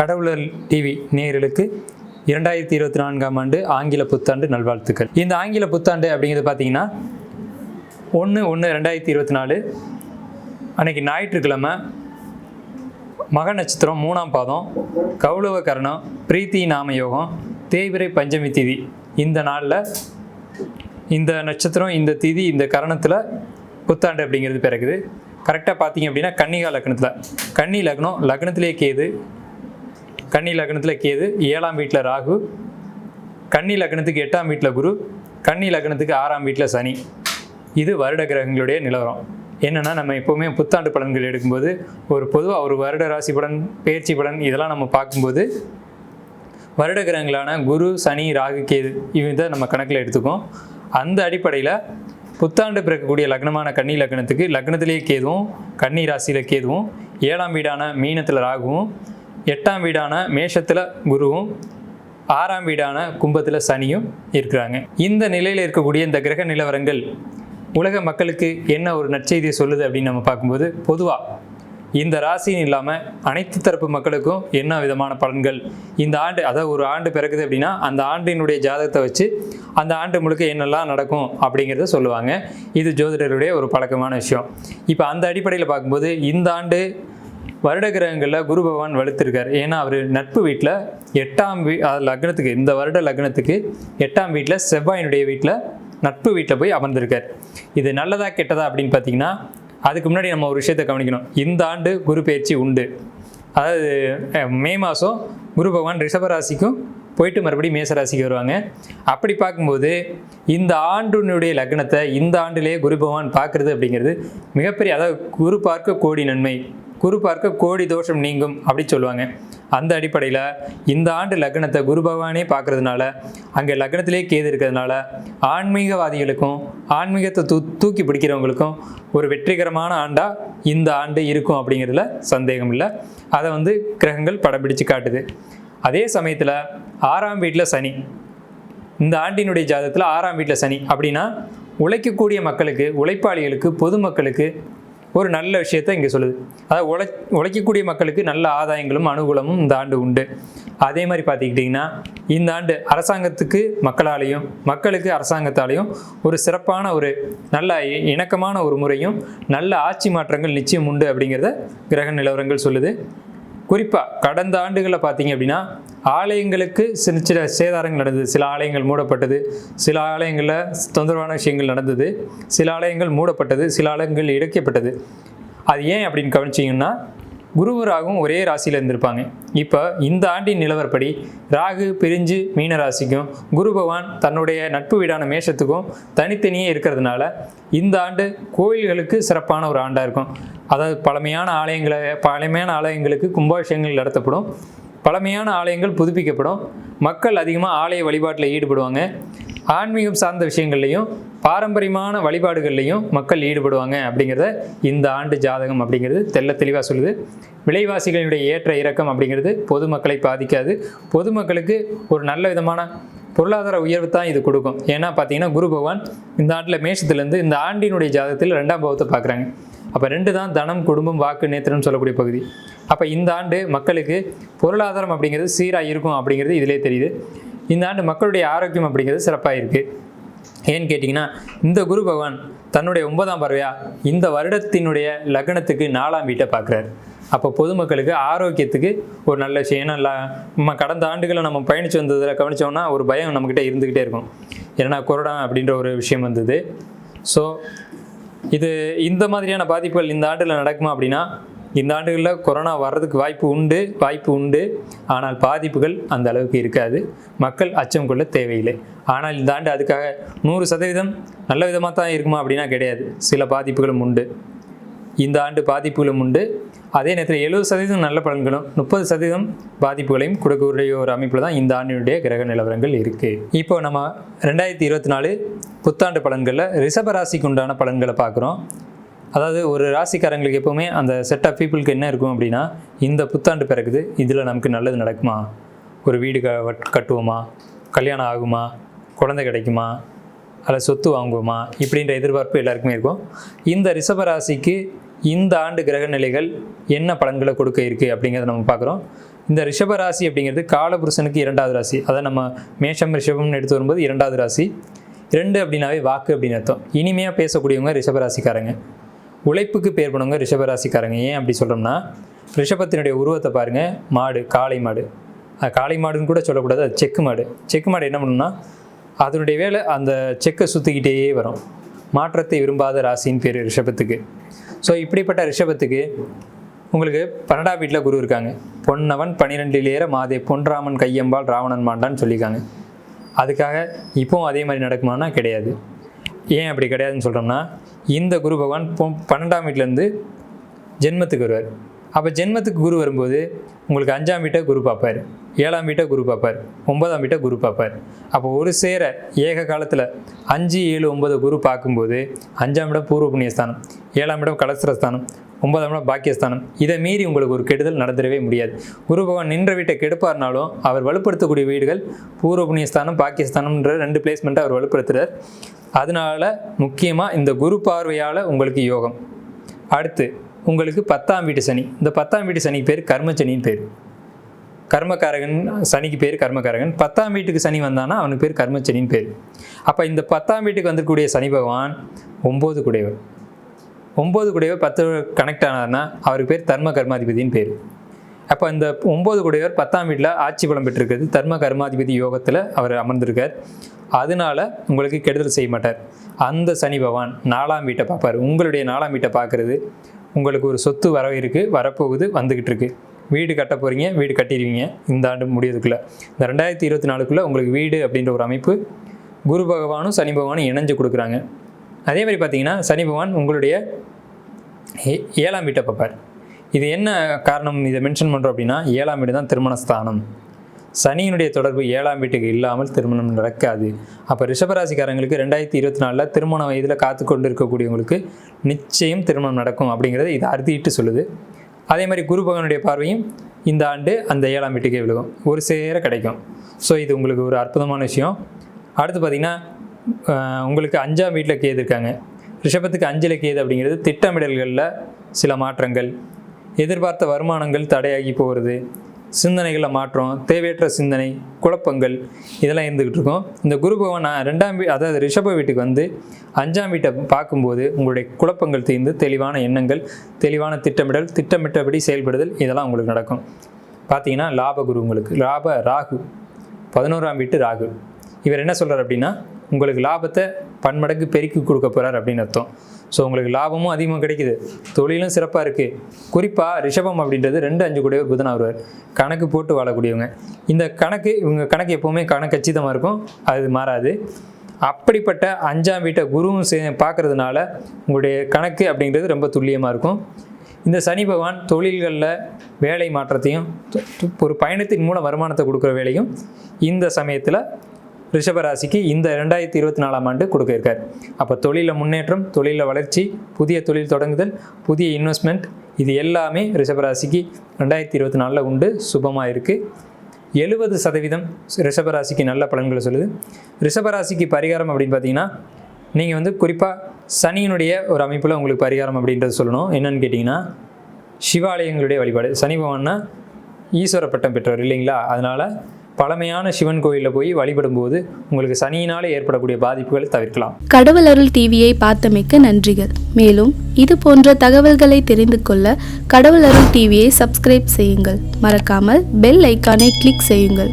கடவுளர் TV நேயர்களுக்கு இரண்டாயிரத்தி இருபத்தி நான்காம் ஆண்டு ஆங்கில புத்தாண்டு நல்வாழ்த்துக்கள். இந்த ஆங்கில புத்தாண்டு அப்படிங்கிறது பார்த்தீங்கன்னா ஒன்று ஒன்று ரெண்டாயிரத்தி இருபத்தி நாலு அன்னைக்கு ஞாயிற்றுக்கிழமை மக நட்சத்திரம் மூணாம் பாதம் கௌளவ கரணம் பிரீத்தி நாம யோகம் தேய்பிரை பஞ்சமி திதி. இந்த நாளில் இந்த நட்சத்திரம் இந்த திதி இந்த கரணத்தில் புத்தாண்டு அப்படிங்கிறது பிறகுது கரெக்டாக பார்த்தீங்க அப்படின்னா கன்னிகா லக்னத்தில். கன்னி லக்னம் லக்னத்திலே கேது கன்னி லக்னத்தில் கேது ஏழாம் வீட்டில் ராகு கன்னி லக்னத்துக்கு எட்டாம் வீட்டில் குரு கன்னி லக்னத்துக்கு ஆறாம் வீட்டில் சனி. இது வருட கிரகங்களுடைய நிலவரம். என்னென்னா நம்ம எப்போவுமே புத்தாண்டு பலன்கள் எடுக்கும்போது ஒரு பொதுவாக ஒரு வருட ராசி பலன் பயிற்சி பலன் இதெல்லாம் நம்ம பார்க்கும்போது வருட கிரகங்களான குரு சனி ராகு கேது இவங்க நம்ம கணக்கில் எடுத்துக்கோம் அந்த அடிப்படையில் புத்தாண்டு பிறக்கக்கூடிய லக்னமான கன்னி லக்னத்துக்கு லக்னத்திலேயே கேதுவும் கன்னி ராசியில் கேதுவும் ஏழாம் வீடான மீனத்தில் ராகுவும் எட்டாம் வீடான மேஷத்தில் குருவும் ஆறாம் வீடான கும்பத்தில் சனியும் இருக்கிறாங்க. இந்த நிலையில் இருக்கக்கூடிய இந்த கிரக நிலவரங்கள் உலக மக்களுக்கு என்ன ஒரு நற்செய்தியை சொல்லுது அப்படின்னு நம்ம பார்க்கும்போது பொதுவாக இந்த ராசின்னு இல்லாமல் அனைத்து தரப்பு மக்களுக்கும் என்ன விதமான பலன்கள்? இந்த ஆண்டு அதாவது ஒரு ஆண்டு பிறகுது அப்படின்னா அந்த ஆண்டினுடைய ஜாதகத்தை வச்சு அந்த ஆண்டு முழுக்க என்னெல்லாம் நடக்கும் அப்படிங்கிறத சொல்லுவாங்க. இது ஜோதிடருடைய ஒரு பழக்கமான விஷயம். இப்போ அந்த அடிப்படையில் பார்க்கும்போது இந்த ஆண்டு வருட கிரகங்களில் குரு பகவான் வலுத்திருக்கார். ஏன்னா அவர் நட்பு வீட்டில் எட்டாம் வீ லக்னத்துக்கு இந்த வருட லக்னத்துக்கு எட்டாம் வீட்டில் செவ்வாயினுடைய வீட்டில் நட்பு வீட்டில் போய் அமர்ந்திருக்கார். இது நல்லதா கெட்டதா அப்படின்னு பார்த்தீங்கன்னா அதுக்கு முன்னாடி நம்ம ஒரு விஷயத்தை கவனிக்கணும். இந்த ஆண்டு குரு பயிற்சி உண்டு. அதாவது மே மாதம் குரு பகவான் ரிஷபராசிக்கும் போயிட்டு மறுபடியும் மேசராசிக்கு வருவாங்க. அப்படி பார்க்கும்போது இந்த ஆண்டினுடைய லக்னத்தை இந்த ஆண்டிலேயே குரு பகவான் பார்க்குறது அப்படிங்கிறது மிகப்பெரிய அதாவது குரு பார்க்க கோடி நன்மை குரு பார்க்க கோடி தோஷம் நீங்கும் அப்படி சொல்லுவாங்க. அந்த அடிப்படையில் இந்த ஆண்டு லக்னத்தை குரு பகவானே பார்க்கறதுனால அங்கே லக்னத்திலே கேது இருக்கிறதுனால ஆன்மீகவாதிகளுக்கும் ஆன்மீகத்தை தூ தூக்கி பிடிக்கிறவங்களுக்கும் ஒரு வெற்றிகரமான ஆண்டாக இந்த ஆண்டு இருக்கும் அப்படிங்கிறதுல சந்தேகம் இல்லை அதை வந்து கிரகங்கள் படம் பிடிச்சு காட்டுது. அதே சமயத்தில் ஆறாம் வீட்டில் சனி. இந்த ஆண்டினுடைய ஜாதகத்தில் ஆறாம் வீட்டில் சனி. அப்படின்னா உழைக்கக்கூடிய மக்களுக்கு உழைப்பாளிகளுக்கு பொதுமக்களுக்கு ஒரு நல்ல விஷயத்தை இங்கே சொல்லுது. அதாவது உழை உழைக்கக்கூடிய மக்களுக்கு நல்ல ஆதாயங்களும் அனுகூலமும் இந்த ஆண்டு உண்டு. அதே மாதிரி பார்த்துக்கிட்டிங்கன்னா இந்த ஆண்டு அரசாங்கத்துக்கு மக்களாலேயும் மக்களுக்கு அரசாங்கத்தாலேயும் ஒரு சிறப்பான ஒரு நல்ல இ- இணக்கமான ஒரு முறையும் நல்ல ஆட்சி மாற்றங்கள் நிச்சயம் உண்டு அப்படிங்கிறத கிரக நிலவரங்கள் சொல்லுது. குறிப்பாக கடந்த ஆண்டுகளில் பார்த்தீங்க அப்படின்னா ஆலயங்களுக்கு சின்ன சில சேதாரங்கள் நடந்தது. சில ஆலயங்கள் மூடப்பட்டது சில ஆலயங்களில் தொந்தரவான விஷயங்கள் நடந்தது சில ஆலயங்கள் மூடப்பட்டது சில ஆலயங்கள் இடைக்கப்பட்டது. அது ஏன் அப்படின்னு கவனிச்சிங்கன்னா குருவு ராகும் ஒரே ராசியில் இருந்திருப்பாங்க. இப்போ இந்த ஆண்டின் நிலவரப்படி ராகு பிரிஞ்சு மீன ராசிக்கும் குரு பகவான் தன்னுடைய நட்பு வீடான மேஷத்துக்கும் தனித்தனியே இருக்கிறதுனால இந்த ஆண்டு கோயில்களுக்கு சிறப்பான ஒரு ஆண்டாக இருக்கும். அதாவது பழமையான ஆலயங்களை பழமையான ஆலயங்களுக்கு கும்பாபிஷேகங்கள் நடத்தப்படும். பழமையான ஆலயங்கள் புதுப்பிக்கப்படும். மக்கள் அதிகமாக ஆலய வழிபாட்டில் ஈடுபடுவாங்க. ஆன்மீகம் சார்ந்த விஷயங்கள்லையும் பாரம்பரியமான வழிபாடுகள்லையும் மக்கள் ஈடுபடுவாங்க அப்படிங்கிறத இந்த ஆண்டு ஜாதகம் அப்படிங்கிறது தெள்ள தெளிவாக சொல்லுது. விலைவாசிகளுடைய ஏற்ற இறக்கம் அப்படிங்கிறது பொதுமக்களை பாதிக்காது. பொதுமக்களுக்கு ஒரு நல்ல விதமான பொருளாதார உயர்வு தான் இது கொடுக்கும். ஏன்னா பார்த்தீங்கன்னா குரு பகவான் இந்த ஆண்டில் மேஷத்துலேருந்து இந்த ஆண்டினுடைய ஜாதகத்தில் ரெண்டாம் பாவத்தை பார்க்குறாங்க. அப்போ ரெண்டு தான் தனம் குடும்பம் வாக்கு நேத்திரம்னு சொல்லக்கூடிய பகுதி. அப்போ இந்த ஆண்டு மக்களுக்கு பொருளாதாரம் அப்படிங்கிறது சீராக இருக்கும் அப்படிங்கிறது இதிலே தெரியுது. இந்த ஆண்டு மக்களுடைய ஆரோக்கியம் அப்படிங்கிறது சிறப்பாக இருக்குது ஏன்னு கேட்டிங்கன்னா இந்த குரு பகவான் தன்னுடைய ஒன்பதாம் பறவையாக இந்த வருடத்தினுடைய லக்னத்துக்கு நாலாம் வீட்டை பார்க்குறாரு. அப்போ பொதுமக்களுக்கு ஆரோக்கியத்துக்கு ஒரு நல்ல விஷயம். ஏன்னா நம்ம கடந்த ஆண்டுகளை நம்ம பயணித்து வந்ததில் கவனித்தோம்னா ஒரு பயம் நம்மக்கிட்ட இருந்துக்கிட்டே இருக்கும். ஏன்னா கொரோனா அப்படின்ற ஒரு விஷயம் வந்தது. ஸோ இது இந்த மாதிரியான பாதிப்புகள் இந்த ஆண்டில் நடக்குமா அப்படின்னா இந்த ஆண்டுகளில் கொரோனா வர்றதுக்கு வாய்ப்பு உண்டு வாய்ப்பு உண்டு. ஆனால் பாதிப்புகள் அந்த அளவுக்கு இருக்காது. மக்கள் அச்சம் கொள்ள தேவையில்லை. ஆனால் இந்த ஆண்டு அதுக்காக நூறு சதவீதம் நல்ல விதமாக தான் இருக்குமா அப்படின்னா கிடையாது. சில பாதிப்புகளும் உண்டு. இந்த ஆண்டு பாதிப்புகளும் உண்டு. அதே நேரத்தில் எழுபது சதவீதம் நல்ல பலன்களும் முப்பது சதவீதம் பாதிப்புகளையும் கொடுக்கக்கூடிய ஒரு அமைப்பில் தான் இந்த ஆண்டினுடைய கிரக நிலவரங்கள் இருக்குது இப்போ நம்ம ரெண்டாயிரத்தி இருபத்தி நாலு புத்தாண்டு பலன்களில் ரிஷபராசிக்கு உண்டான பலன்களை பார்க்குறோம். அதாவது ஒரு ராசிக்காரங்களுக்கு எப்போவுமே அந்த செட் ஆஃப் பீப்புளுக்கு என்ன இருக்கும் அப்படின்னா இந்த புத்தாண்டு பிறகுது இதில் நமக்கு நல்லது நடக்குமா? ஒரு வீடு க வட்- கட்டுவோமா? கல்யாணம் ஆகுமா? குழந்தை கிடைக்குமா? அல்ல சொத்து வாங்குவோமா? இப்படின்ற எதிர்பார்ப்பு எல்லாருக்குமே இருக்கும். இந்த ரிஷப ராசிக்கு இந்த ஆண்டு கிரக நிலைகள் என்ன பலன்களை கொடுக்க இருக்குது அப்படிங்கிறத நம்ம பார்க்குறோம். இந்த ரிஷப ராசி அப்படிங்கிறது காலபுருஷனுக்கு இரண்டாவது ராசி. அதை நம்ம மேஷம் ரிஷபம்னு எடுத்து வரும்போது இரண்டாவது ராசி. ரெண்டு அப்படின்னாவே வாக்கு அப்படின்னு அர்த்தம். இனிமையாக பேசக்கூடியவங்க ரிஷபராசிக்காரங்க உழைப்புக்கு பேர் பண்ணுங்க ரிஷபராசிக்காரங்க. ஏன் அப்படி சொல்கிறோம்னா ரிஷபத்தினுடைய உருவத்தை பாருங்கள் மாடு காளை மாடு. காளை மாடுன்னு கூட சொல்லக்கூடாது அது செக்கு மாடு. செக்கு மாடு என்ன பண்ணுன்னா அதனுடைய வேலை அந்த செக்கை சுற்றிக்கிட்டே வரும். மாற்றத்தை விரும்பாத ராசின்னு பேர் ரிஷபத்துக்கு. ஸோ இப்படிப்பட்ட ரிஷபத்துக்கு உங்களுக்கு பன்னெண்டாம் வீட்டில் குரு இருக்காங்க. பொன்னவன் பன்னிரெண்டில் ஏற மாதே பொன்ராமன் கையம்பால் ராவணன் மாண்டான்னு சொல்லியிருக்காங்க. அதுக்காக இப்போவும் அதே மாதிரி நடக்குமானா கிடையாது. ஏன் அப்படி கிடையாதுன்னு சொல்கிறோம்னா இந்த குரு பகவான் பன்னெண்டாம் வீட்டிலேருந்து ஜென்மத்துக்கு வருவார். அப்போ ஜென்மத்துக்கு குரு வரும்போது உங்களுக்கு அஞ்சாம் வீட்டை குரு பார்ப்பார் ஏழாம் வீட்டை குரு பார்ப்பார் ஒன்பதாம் வீட்டை குரு பார்ப்பார். அப்போ ஒரு சேர ஏக காலத்தில் அஞ்சு ஏழு ஒன்பது குரு பார்க்கும்போது அஞ்சாம் இடம் பூர்வ புண்ணியஸ்தானம் ஏழாம் இடம் கலசரஸ்தானம் ஒன்பதாம் இடம் பாக்கியஸ்தானம். இதை மீறி உங்களுக்கு ஒரு கெடுதல் நடந்துடவே முடியாது. குரு பகவான் நின்ற வீட்டை கெடுப்பார்னாலும் அவர் வலுப்படுத்தக்கூடிய வீடுகள் பூர்வ புண்ணியஸ்தானம் பாக்கியஸ்தானம்ன்ற ரெண்டு பிளேஸ்மெண்ட்டை அவர் வலுப்படுத்துகிறார் அதனால முக்கியமாக இந்த குரு பார்வையால் உங்களுக்கு யோகம். அடுத்து உங்களுக்கு பத்தாம் வீட்டு சனி. இந்த பத்தாம் வீட்டு சனிக்கு பேர் கர்மச்சனின்னு பேர். கர்மகாரகன் சனிக்கு பேர் கர்மகாரகன் பத்தாம் வீட்டுக்கு சனி வந்தானா அவனுக்கு பேர் கர்மச்சனின்னு பேர். அப்போ இந்த பத்தாம் வீட்டுக்கு வந்திருக்கக்கூடிய சனி பகவான் ஒம்பது குடையவர். ஒம்பது குடையவர் பத்து கனெக்ட் ஆனார்னா அவருக்கு பேர் தர்ம கர்மாதிபதின்னு பேர். அப்போ இந்த ஒம்பது குடையவர் பத்தாம் வீட்டில் ஆட்சி பலம் பெற்றிருக்கிறது தர்ம கர்மாதிபதி யோகத்தில் அவர் அமர்ந்திருக்கார். அதனால உங்களுக்கு கெடுதல் செய்ய மாட்டார். அந்த சனி பகவான் நாலாம் வீட்டை பார்ப்பார். உங்களுடைய நாலாம் வீட்டை பார்க்குறது உங்களுக்கு ஒரு சொத்து வரவு இருக்குது வரப்போகுது வந்துக்கிட்டு இருக்கு வீடு கட்ட போகிறீங்க வீடு கட்டிடுவீங்க. இந்த ஆண்டு முடியறதுக்குள்ளே. இந்த ரெண்டாயிரத்தி இருபத்தி நாலுக்குள்ளே உங்களுக்கு வீடு அப்படின்ற ஒரு அமைப்பு குரு பகவானும் சனி பகவானும் இணைஞ்சு கொடுக்குறாங்க. அதே மாதிரி பார்த்தீங்கன்னா சனி பகவான் உங்களுடைய ஏ- ஏழாம் வீட்டை பார்ப்பார். இது என்ன காரணம்? இதை மென்ஷன் பண்ணுறோம் அப்படின்னா ஏழாம் வீடு தான் திருமண ஸ்தானம் சனியினுடைய தொடர்பு ஏழாம் வீட்டுக்கு இல்லாமல் திருமணம் நடக்காது. அப்போ ரிஷபராசிக்காரங்களுக்கு ரெண்டாயிரத்தி இருபத்தி நாலில் திருமண வயதில் காத்து கொண்டு இருக்கக்கூடியவங்களுக்கு நிச்சயம் திருமணம் நடக்கும் அப்படிங்கிறத இது அறுதிட்டு சொல்லுது. அதே மாதிரி குரு பகவானுடைய பார்வையும் இந்த ஆண்டு அந்த ஏழாம் வீட்டுக்கே விழுகும். ஒரு சேர கிடைக்கும். ஸோ இது உங்களுக்கு ஒரு அற்புதமான விஷயம். அடுத்து பார்த்திங்கன்னா உங்களுக்கு அஞ்சாம் வீட்டில் கேது இருக்காங்க. ரிஷபத்துக்கு அஞ்சில் கேது அப்படிங்கிறது திட்டமிடல்களில் சில மாற்றங்கள் எதிர்பார்த்த வருமானங்கள் தடையாகி போகிறது சிந்தனைகளில் மாற்றம் தேவையற்ற சிந்தனை குழப்பங்கள் இதெல்லாம் இருந்துக்கிட்டு இருக்கும். இந்த குரு பகவான் நான் ரெண்டாம் வீ அதாவது ரிஷப வீட்டுக்கு வந்து அஞ்சாம் வீட்டை பார்க்கும்போது உங்களுடைய குழப்பங்கள் தீர்ந்து தெளிவான எண்ணங்கள் தெளிவான திட்டமிடல் திட்டமிட்டபடி செயல்படுதல் இதெல்லாம் உங்களுக்கு நடக்கும். பார்த்தீங்கன்னா லாப குரு உங்களுக்கு லாப ராகு பதினோராம் வீட்டு ராகு. இவர் என்ன சொல்கிறார் அப்படின்னா உங்களுக்கு லாபத்தை பன்மடங்கு பெருக்கி கொடுக்க போகிறார் அப்படின்னு அர்த்தம். ஸோ உங்களுக்கு லாபமும் அதிகமாக கிடைக்குது. தொழிலும் சிறப்பாக இருக்குது குறிப்பாக ரிஷபம் அப்படின்றது ரெண்டு அஞ்சு கூடிய புதன் வருவார் கணக்கு போட்டு வாழக்கூடியவங்க. இந்த கணக்கு இவங்க கணக்கு எப்போவுமே கணக்கு கச்சிதமாக இருக்கும். அது மாறாது. அப்படிப்பட்ட அஞ்சாம் வீட்டை குருவும் சே பார்க்குறதுனால உங்களுடைய கணக்கு அப்படிங்கிறது ரொம்ப துல்லியமாக இருக்கும். இந்த சனி பகவான் தொழில்களில் வேலை மாற்றத்தையும் ஒரு பயணத்தின் மூலம் வருமானத்தை கொடுக்குற வேலையும் இந்த சமயத்தில் ரிஷபராசிக்கு இந்த ரெண்டாயிரத்தி இருபத்தி நாலாம் ஆண்டு கொடுக்க இருக்கார். அப்போ தொழிலில் முன்னேற்றம் தொழிலில் வளர்ச்சி புதிய தொழில் தொடங்குதல் புதிய இன்வெஸ்ட்மெண்ட் இது எல்லாமே ரிஷபராசிக்கு ரெண்டாயிரத்தி இருபத்தி நாலில் உண்டு சுபமாக இருக்குது எழுபது சதவீதம் ரிஷபராசிக்கு நல்ல பலன்களை சொல்லுது. ரிஷபராசிக்கு பரிகாரம் அப்படின்னு பார்த்தீங்கன்னா நீங்கள் வந்து குறிப்பாக சனியினுடைய ஒரு அமைப்பில் உங்களுக்கு பரிகாரம் அப்படின்றது சொல்லணும். என்னன்னு கேட்டிங்கன்னா சிவாலயங்களுடைய வழிபாடு. சனி பகவான்னா ஈஸ்வர பட்டம் பெற்றவர் இல்லைங்களா? அதனால் பழமையான சிவன் கோயிலில் போய் வழிபடும்போது உங்களுக்கு சனியினால் ஏற்படக்கூடிய பாதிப்புகளை தவிர்க்கலாம். கடவுள் அருள் டிவியை பார்த்தமைக்க நன்றிகள். மேலும் இது போன்ற தகவல்களை தெரிந்து கொள்ள கடவுள் அருள் டிவியை சப்ஸ்கிரைப் செய்யுங்கள். மறக்காமல் பெல் ஐக்கானை கிளிக் செய்யுங்கள்.